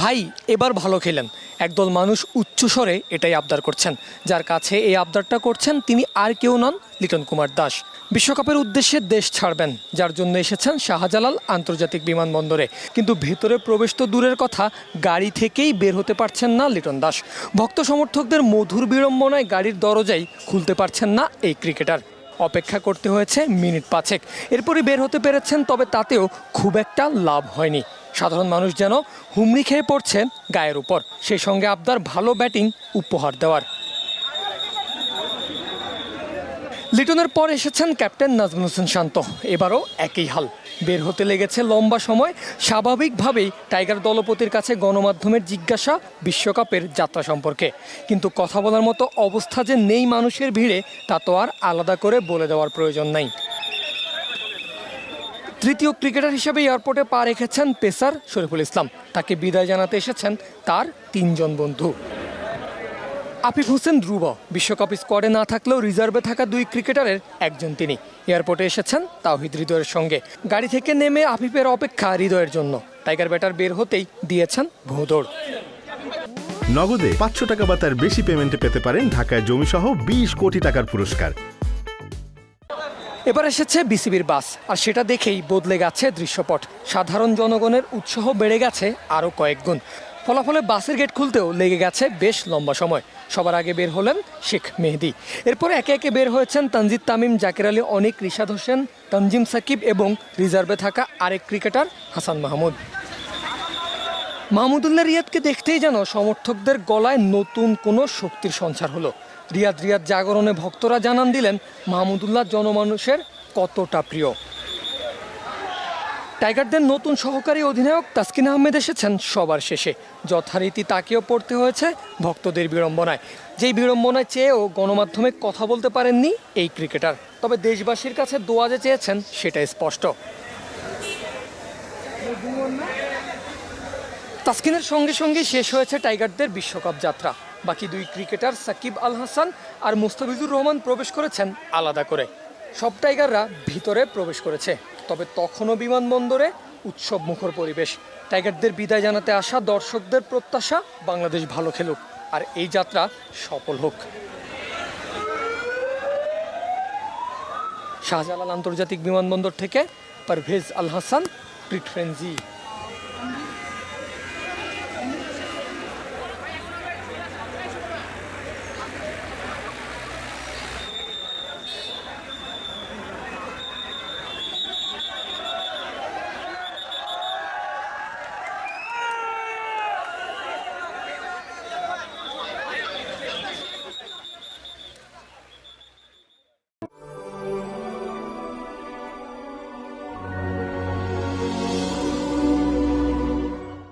ভাই, এবার ভালো খেলেন। একদল মানুষ উচ্চস্বরে এটাই আবদার করছেন। যার কাছে এই আবদারটা করছেন তিনি আর কেউ নন লিটন কুমার দাস। বিশ্বকাপের উদ্দেশ্যে দেশ ছাড়বেন, যার জন্য এসেছেন শাহজালাল আন্তর্জাতিক বিমানবন্দরে। কিন্তু ভেতরে প্রবেশ তো দূরের কথা, গাড়ি থেকেই বের হতে পারছেন না লিটন দাস। ভক্ত সমর্থকদের মধুর বিড়ম্বনায় গাড়ির দরজাই খুলতে পারছেন না এই ক্রিকেটার। অপেক্ষা করতে হয়েছে মিনিট পাঁচেক। এরপরই বের হতে পেরেছেন, তবে তাতেও খুব একটা লাভ হয়নি। সাধারণ মানুষ যেন হুমড়ি খেয়ে পড়ছেন গায়ের উপর। সেই সঙ্গে আবদার ভালো ব্যাটিং উপহার দেওয়ার। লিটনের পর এসেছেন ক্যাপ্টেন নাজমুল হোসেন শান্ত। এবারও একই হাল। বের হতে লেগেছে লম্বা সময়। স্বাভাবিকভাবেই টাইগার দলপতির কাছে গণমাধ্যমের জিজ্ঞাসা বিশ্বকাপের যাত্রা সম্পর্কে। কিন্তু কথা বলার মতো অবস্থা যে নেই মানুষের ভিড়ে, তা তো আর আলাদা করে বলে দেওয়ার প্রয়োজন নাই। তৃতীয় ক্রিকেটার হিসেবে এয়ারপোর্টে পা রেখেছেন পেসার শরীফুল ইসলাম। তাকে বিদায় জানাতে এসেছেন তার তিনজন বন্ধু। আফিফ হোসেন ধ্রুব, বিশ্বকাপ স্কোয়াডে না থাকলেও রিজার্ভে থাকা দুই ক্রিকেটারের একজন তিনি। এয়ারপোর্টে এসেছেন তাওহিদ হৃদয়ের সঙ্গে। গাড়ি থেকে নেমে আফিফের অপেক্ষা হৃদয়ের জন্য। টাইগার ব্যাটার বের হতেই দিয়েছেন ভোদড় নগদে পাঁচশো টাকা বা তার বেশি পেমেন্টে পেতে পারেন ঢাকায় জমিসহ বিশ কোটি টাকার পুরস্কার। এবার এসেছে বিসিবির বাস, আর সেটা দেখেই বদলে গেছে দৃশ্যপট। সাধারণ জনগণের উৎসাহ বেড়ে গেছে আরও কয়েক গুণ। ফলাফলে বাসের গেট খুলতেও লেগে গেছে বেশ লম্বা সময়। সবার আগে বের হলেন শেখ মেহেদি। এরপরে একে একে বের হয়েছেন তানজিদ তামিম, জাকির আলী অনেক, রিশাদ হোসেন, তানজিম সাকিব এবং রিজার্ভে থাকা আরেক ক্রিকেটার হাসান মাহমুদ। মাহমুদুল্লাহ রিয়াদকে দেখতেই যেন সমর্থকদের গলায় নতুন কোনো শক্তির সঞ্চার হলো। রিয়াদ রিয়াদ জাগরণে ভক্তরা জানান দিলেন, মাহমুদুল্লাহ জনমানুষের কতটা প্রিয়। টাইগারদের নতুন সহকারী অধিনায়ক তাসকিন আহমেদ এসেছেন সবার শেষে। যথারীতি তাকেও পড়তে হয়েছে ভক্তদের বিড়ম্বনায়। যেই বিড়ম্বনায় চেয়েও গণমাধ্যমে কথা বলতে পারেননি এই ক্রিকেটার, তবে দেশবাসীর কাছে দোয়া যে চেয়েছেন সেটা স্পষ্ট। তাসকিনের সঙ্গে সঙ্গে শেষ হয়েছে টাইগারদের বিশ্বকাপ যাত্রা। বাকি দুই ক্রিকেটার সাকিব আল হাসান আর মুস্তাফিজুর রহমান প্রবেশ করেছেন আলাদা করে। সব টাইগাররা ভিতরে প্রবেশ করেছে, তবে তখনও বিমানবন্দরে উৎসব মুখর পরিবেশ। টাইগারদের বিদায় জানাতে আসা দর্শকদের প্রত্যাশা, বাংলাদেশ ভালো খেলুক। আর এই যাত্রা সফল হোক। শাহজালাল আন্তর্জাতিক বিমানবন্দর থেকে পারভেজ আল হাসান প্রিট ফ্রেন্জি